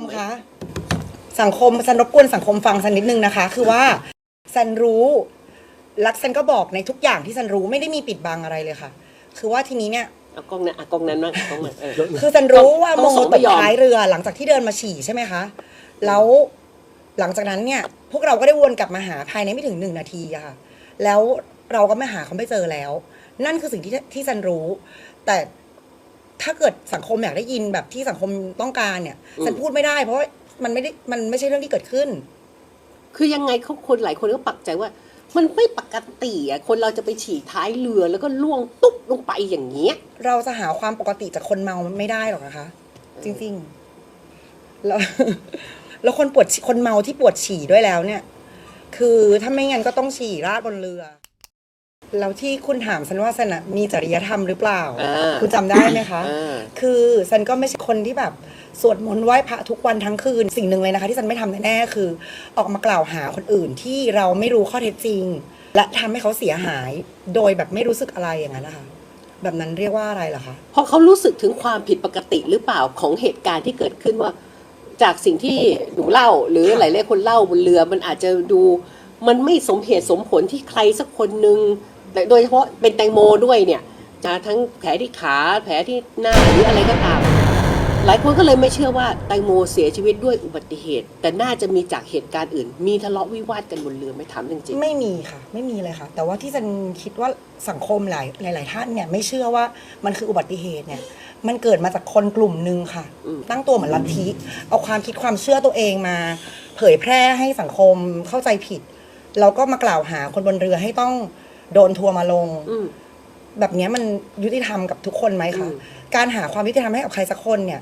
มคะสังคมซันรบกวนสังคมฟังสันนิดนึงนะคะ คือว่าซันรู้รักซันก็บอกในทุกอย่างที่ซันรู้ไม่ได้มีปิดบังอะไรเลยค่ะ คือว่าทีนี้เนี่ยเอากล้องนั้นเอากล้องนั้นมากล้องนั้นเออ คือซันรู้ว่าต้โมองส่งตไม่กยอมท้ายเรือหลังจากที่เดินมาฉี่ใช่ไหมคะแล้วหลังจากนั้นเนี่ย พวกเราก็ได้วนกลับมาหาภายในไม่ถึงหนึ่งนาทีอะค่ะ แล้วเราก็ไม่หาเขาไม่เจอแล้ว นั่นคือสิ่งที่ที่ซันรู้ แต่ ถ้าเกิดสังคมอยากได้ยินแบบที่สังคมต้องการเนี่ยซันพูดไม่ได้ เพราะว่ามันไม่ได้มันไม่ใช่เรื่องที่เกิดขึ้น คือยังไงเขาคนหลายคนก็ปักใจว่า มันไม่ปกติอะคนเราจะไปฉี่ท้ายเรือแล้วก็ล่วงตุ๊บลงไปอย่างเงี้ย เราจะหาความปกติจากคนเมาไม่ได้หรอกนะคะ จริงๆแล้วแล้วคนปวดฉี่คนเมาที่ปวดฉี่ด้วยแล้วเนี่ย คือถ้าไม่งั้นก็ต้องฉี่ราดบนเรือ แล้วที่คุณถามฉันว่าฉันน่ะมีจริยธรรมหรือเปล่า อ่าคุณจำได้ไหมคะ อ่า คือฉันก็ไม่ใช่คนที่แบบสวดมนต์ไหว้พระทุกวันทั้งคืนสิ่งหนึ่งเลยนะคะ ที่ฉันไม่ทำแน่ๆคือ ออกมากล่าวหาคนอื่นที่เราไม่รู้ข้อเท็จจริง และทำให้เขาเสียหาย โดยแบบไม่รู้สึกอะไรอย่างนั้นนะคะแบบนั้นเรียกว่าอะไรล่ะคะ เพราะเขารู้สึกถึงความผิดปกติหรือเปล่าของเหตุการณ์ที่เกิดขึ้นว่า จากสิ่งที่หนูเล่า หรือหลายๆคนเล่าบนเรือ มันอาจจะดู มันไม่สมเหตุสมผลที่ใครสักคนหนึ่งแต่ โดยเฉพาะเป็นแตงโมด้วยเนี่ยจะทั้งแผลที่ขาแผลที่หน้าหรืออะไรก็ตาม หลายคนก็เลยไม่เชื่อว่าแตงโมเสียชีวิตด้วยอุบัติเหตุ แต่น่าจะมีจากเหตุการณ์อื่น มีทะเลาะวิวาทกันบนเรือไหม่ถามจริงไม่มีค่ะ ไม่มีเลยค่ะ แต่ว่าที่ฉันคิดว่าสังคมหลายหลายๆท่านเนี่ยไม่เชื่อว่ามันคืออุบัติเหตุเนี่ย มันเกิดมาจากคนกลุ่มหนึ่งค่ะ อืม ตั้งตัวเหมือนลัทธิเอาความคิดความเชื่อตัวเองมา เผยแพร่ให้สังคมเข้าใจผิดแล้วก็มากล่าวหาคนบนเรือให้ต้อง โดนทัวร์มาลงๆอืม แบบเนี้ยมันยุติธรรมกับทุกคนไหมคะ อืม การหาความยุติธรรมให้กับใครสักคนเนี่ย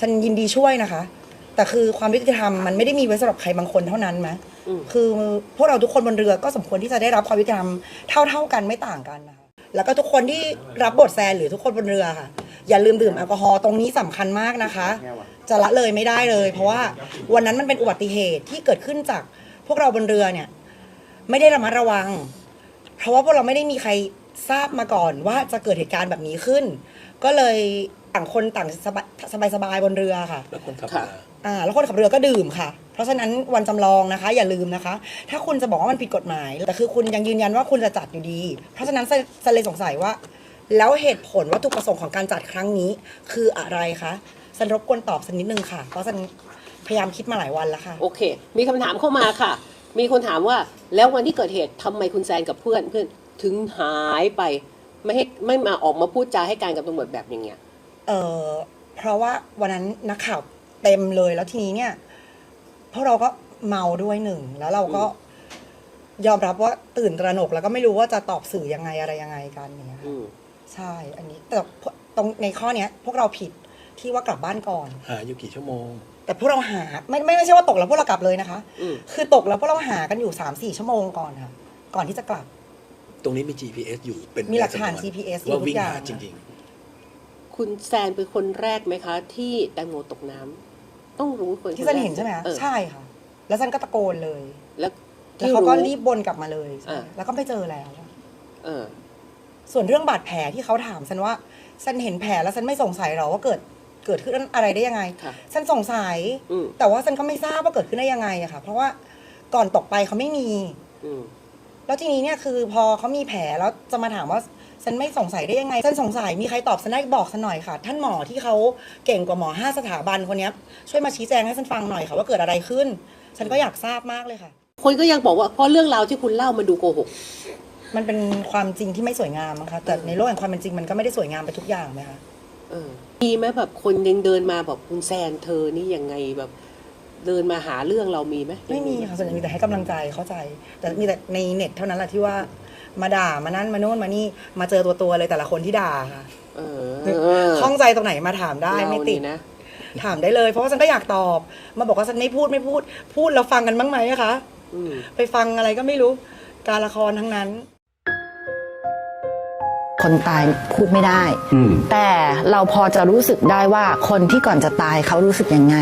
ฉันยินดีช่วยนะคะ แต่คือความยุติธรรมมันไม่ได้มีไว้สำหรับใครบางคนเท่านั้นไหมอืม คือพวกเราทุกคนบนเรือก็สมควรที่จะได้รับความยุติธรรมเท่าเท่าๆกันไม่ต่างกันนะคะแล้วก็ทุกคนที่รับบทแซนหรือทุกคนบนเรือค่ะ อย่าลืมดื่มแอลกอฮอล์ตรงนี้สำคัญมากนะคะ จะละเลยไม่ได้เลย เพราะว่าวันนั้นมันเป็นอุบัติเหตุที่เกิดขึ้นจากพวกเราบนเรือเนี่ย ไม่ได้ระมัดระวัง เพราะว่าพวกเราไม่ได้มีใครทราบมาก่อนว่าจะเกิดเหตุการณ์แบบนี้ขึ้น ก็เลยต่างคนต่างสบายสบายสบายบนเรือค่ะ แล้วคนขับค่ะเรืออ่าแล้วคนขับเรือก็ดื่มค่ะ เพราะฉะนั้นวันจำลองนะคะ อย่าลืมนะคะ ถ้าคุณจะบอกว่ามันผิดกฎหมาย แต่คือคุณยังยืนยันว่าคุณจะจัดอยู่ดี เพราะฉะนั้นฉันเลยสงสัยว่า แล้วเหตุผลวัตถุประสงค์ของการจัดครั้งนี้ คืออะไรคะฉันรบกวนตอบสักนิดนึงค่ะ เพราะฉันพยายามคิดมาหลายวันแล้วค่ะ โอเค มีคำถามเข้ามาค่ะ มีคนถามว่าแล้ววันที่เกิดเหตุทำไมคุณแซนกับเพื่อนเพื่อนถึงหายไปไม่ให้ไม่มาออกมาพูดจาให้การกับตำรวจแบบอย่างเงี้ย เออเพราะว่าวันนั้นนักข่าวเต็มเลยแล้วทีนี้เนี่ยพวกเราก็เมาด้วยหนึ่งแล้วเราก็ยอมรับว่าตื่นตระหนกแล้วก็ไม่รู้ว่าจะตอบสื่อยังไงอะไรยังไงกันอย่างเงี้ยค่ะอืมใช่ อันนี้แต่ตรงในข้อเนี้ย พวกเราผิดที่ว่ากลับบ้านก่อนหาอยู่กี่ชั่วโมง แต่พวกเราหาไม่ไม่ไม่ใช่ว่าตกแล้วพวกเรากลับเลยนะคะ อืม คือตกแล้วพวกเราหากันอยู่สามสี่ชั่วโมงก่อนค่ะ ก่อนที่จะกลับ ตรงนี้มี GPS อยู่เป็นมีหลักฐานใสำว GPS อยู่ว่าทุกวิ่งอย่าง หาจริง คุณแซนเป็นคนแรกไหมคะ ที่แตงโมตกน้ำต้องรู้คนที่ฉันเห็นใช่ไหมคะเออใช่ค่ะ แล้วฉันก็ตะโกนเลย แล้วแล้วที่เขาก็รีบวนกลับมาเลยใช่อ่าแล้วก็ไม่เจอแล้ว เออ ส่วนเรื่องบาดแผลที่เขาถามฉันว่าฉันเห็นแผลแล้วฉันไม่สงสัยหรอว่าเกิด เกิดขึ้นอะไรได้ยังไง ค่ะฉันสงสัย อืมแต่ว่าฉันก็ไม่ทราบว่าเกิดขึ้นได้ยังไงอะค่ะ เพราะว่าก่อนตกไปเขาไม่มี อืมแล้วทีนี้เนี่ยคือพอเขามีแผลแล้วจะมาถามว่าฉันไม่สงสัยได้ยังไงฉันสงสัยมีใครตอบฉันได้บอกฉันหน่อยค่ะ ท่านหมอที่เขาเก่งกว่าหมอห้าสถาบันคนเนี้ยช่วยมาชี้แจงให้ฉันฟังหน่อยค่ะว่าเกิดอะไรขึ้น ฉันก็อยากทราบมากเลยค่ะ คนก็ยังบอกว่าเพราะเรื่องราวที่คุณเล่ามันดูโกหก มันเป็นความจริงที่ไม่สวยงามนะคะแต่ในโลกแห่งความเป็นจริงมันก็ไม่ได้สวยงามไปทุกอย่างไหมคะ เออมีไหมแบบคนยังเดินมาแบบคุณแซนเธอนี่ยังไงแบบ เดินมาหาเรื่องเรามีไหมไม่มีค่ะส่วนใหญ่มีแต่ให้กำลังใจเข้าใจ แต่มีแต่ในเน็ตเท่านั้นแหละที่ว่ามาด่ามานั่นมาโน่นมานี่มาเจอตัวตัวๆเลยแต่ละคนที่ด่าค่ะเออข้องใจตรงไหนมาถามได้ไม่ติด เรานี่นะ ถามได้เลย เพราะว่าฉันก็อยากตอบ มาบอกว่าฉันไม่พูดไม่พูด พูดแล้วฟังกันบ้างไหมอะคะ อืม ไปฟังอะไรก็ไม่รู้ การละครทั้งนั้น คนตายพูดไม่ได้ แต่เราพอจะรู้สึกได้ว่าคนที่ก่อนจะตายเขารู้สึกยังไง